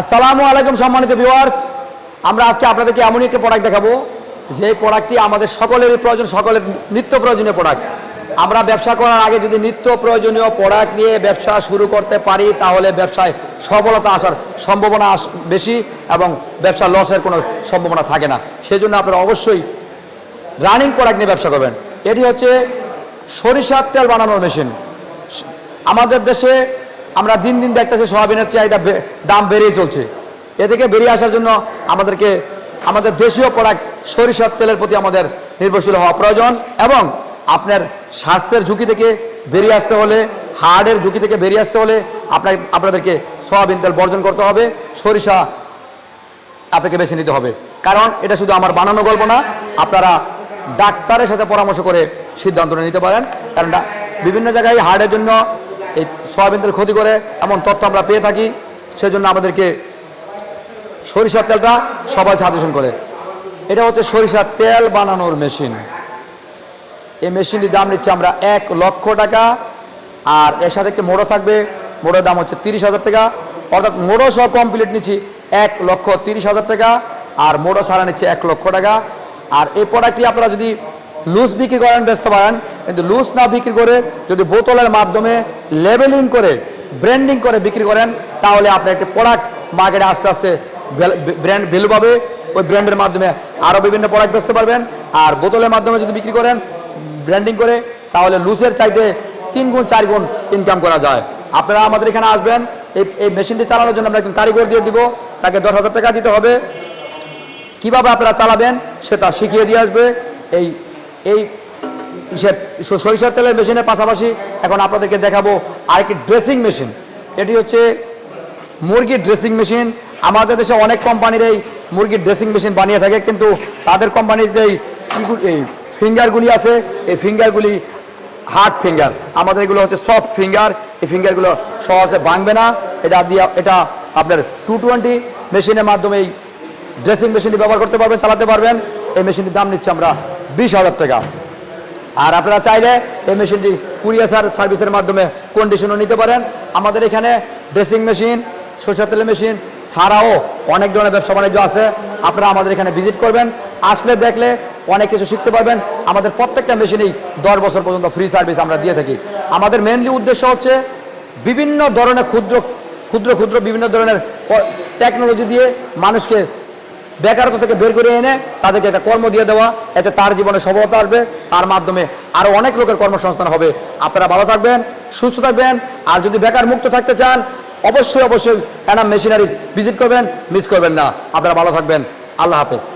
আসসালামু আলাইকুম সম্মানিত ভিউয়ার্স আমরা আজকে আপনাদেরকে এমনই একটি প্রোডাক্ট দেখাবো, যে প্রোডাক্টটি আমাদের সকলেরই প্রয়োজন, সকলের নিত্য প্রয়োজনীয় প্রোডাক্ট আমরা ব্যবসা করার আগে যদি নিত্য প্রয়োজনীয় প্রোডাক্ট নিয়ে ব্যবসা শুরু করতে পারি, তাহলে ব্যবসায় সফলতা আসার সম্ভাবনা বেশি এবং ব্যবসা লসের কোনো সম্ভাবনা থাকে না। সেই জন্য আপনারা অবশ্যই রানিং প্রোডাক্ট নিয়ে ব্যবসা করবেন। এটি হচ্ছে সরিষার তেল বানানোর মেশিন আমাদের দেশে আমরা দিন দিন দেখতেছি সয়াবিনের চাহিদা দাম বেড়েই চলছে। এ থেকে বেরিয়ে আসার জন্য আমাদেরকে, আমাদের দেশীয় প্রোডাক্ট সরিষার তেলের প্রতি আমাদের নির্ভরশীল হওয়া প্রয়োজন এবং আপনার স্বাস্থ্যের ঝুঁকি থেকে বেরিয়ে আসতে হলে হার্টের ঝুঁকি থেকে বেরিয়ে আসতে হলে আপনার, আপনাদেরকে সয়াবিন তেল বর্জন করতে হবে, সরিষা আপনাকে বেছে নিতে হবে। কারণ এটা শুধু আমার বানানো গল্প না, আপনারা ডাক্তারের সাথে পরামর্শ করে সিদ্ধান্ত নিতে পারেন। কারণ বিভিন্ন জায়গায় হার্টের জন্য এই সয়াবিন তেল ক্ষতি করে এমন তথ্য আমরা পেয়ে থাকি। সেজন্য আমাদেরকে সরিষার তেলটা সবাই সাজেশন করে। এটা হচ্ছে সরিষার তেল বানানোর মেশিন। এই মেশিনটির দাম নিচ্ছে আমরা এক লক্ষ টাকা। আর এর সাথে একটি মোড়ো থাকবে। মোড়োর দাম হচ্ছে তিরিশ হাজার টাকা। অর্থাৎ মোড়ো সহ কমপ্লিট নিচ্ছি এক লক্ষ তিরিশ হাজার টাকা। আর মোড়ো ছাড়া নিচ্ছে এক লক্ষ টাকা। আর এই প্রোডাক্টটি আপনারা যদি লুজ বিক্রি করেন বেচতে পারেন কিন্তু লুজ না বিক্রি করে যদি বোতলের মাধ্যমে লেবেলিং করে ব্র্যান্ডিং করে বিক্রি করেন, তাহলে আপনার একটি প্রোডাক্ট মার্কেটে আস্তে আস্তে ব্র্যান্ড ভ্যালু পাবে। ওই ব্র্যান্ডের মাধ্যমে আরও বিভিন্ন প্রোডাক্ট বেচতে পারবেন। আর বোতলের মাধ্যমে যদি বিক্রি করেন ব্র্যান্ডিং করে, তাহলে লুজের চাইতে তিন গুণ, চার গুণ ইনকাম করা যায়। আপনারা আমাদের এখানে আসবেন, এই এই মেশিনটি চালানোর জন্য আমরা একজন কারিগর দিয়ে দিব। তাকে দশ হাজার টাকা দিতে হবে। কীভাবে আপনারা চালাবেন, সেটা শিখিয়ে দিয়ে আসবে। এই এই সরিষার তেলের মেশিনের পাশাপাশি এখন আপনাদেরকে দেখাবো আরেকটি ড্রেসিং মেশিন। এটি হচ্ছে মুরগির ড্রেসিং মেশিন। আমাদের দেশে অনেক কোম্পানির এই মুরগির ড্রেসিং মেশিন বানিয়ে থাকে, কিন্তু তাদের কোম্পানির যে এই ফিঙ্গারগুলি আছে। এই ফিঙ্গারগুলি হার্ড ফিঙ্গার। আমাদের এগুলো হচ্ছে সফট ফিঙ্গার। এই ফিঙ্গারগুলো সহজে ভাঙবে না। এটা দিয়ে এটা আপনার টু টোয়েন্টি মেশিনের মাধ্যমে এই ড্রেসিং মেশিনটি ব্যবহার করতে পারবেন, চালাতে পারবেন। এই মেশিনটির দাম নিচ্ছে আমরা বিশ হাজার টাকা। আর আপনারা চাইলে এই মেশিনটি কুরিয়ার সার্ভিসের মাধ্যমে কন্ডিশনও নিতে পারেন। আমাদের এখানে ড্রেসিং মেশিন সরষের তেলের মেশিন ছাড়াও অনেক ধরনের ব্যবসা বাণিজ্য আছে। আপনারা আমাদের এখানে ভিজিট করবেন। আসলে দেখলে অনেক কিছু শিখতে পারবেন। আমাদের প্রত্যেকটা মেশিনেই দশ বছর পর্যন্ত ফ্রি সার্ভিস আমরা দিয়ে থাকি। আমাদের মেনলি উদ্দেশ্য হচ্ছে বিভিন্ন ধরনের ক্ষুদ্র ক্ষুদ্র ক্ষুদ্র বিভিন্ন ধরনের টেকনোলজি দিয়ে মানুষকে বেকারত্ব থেকে বের করে এনে তাদেরকে একটা কর্ম দিয়ে দেওয়া, এতে তার জীবনে সফলতা আসবে। তার মাধ্যমে আরও অনেক লোকের কর্মসংস্থান হবে। আপনারা ভালো থাকবেন, সুস্থ থাকবেন, আর যদি বেকার মুক্ত থাকতে চান, অবশ্যই অবশ্যই এনাম মেশিনারি ভিজিট করবেন মিস করবেন না। আপনারা ভালো থাকবেন। আল্লাহ হাফেজ।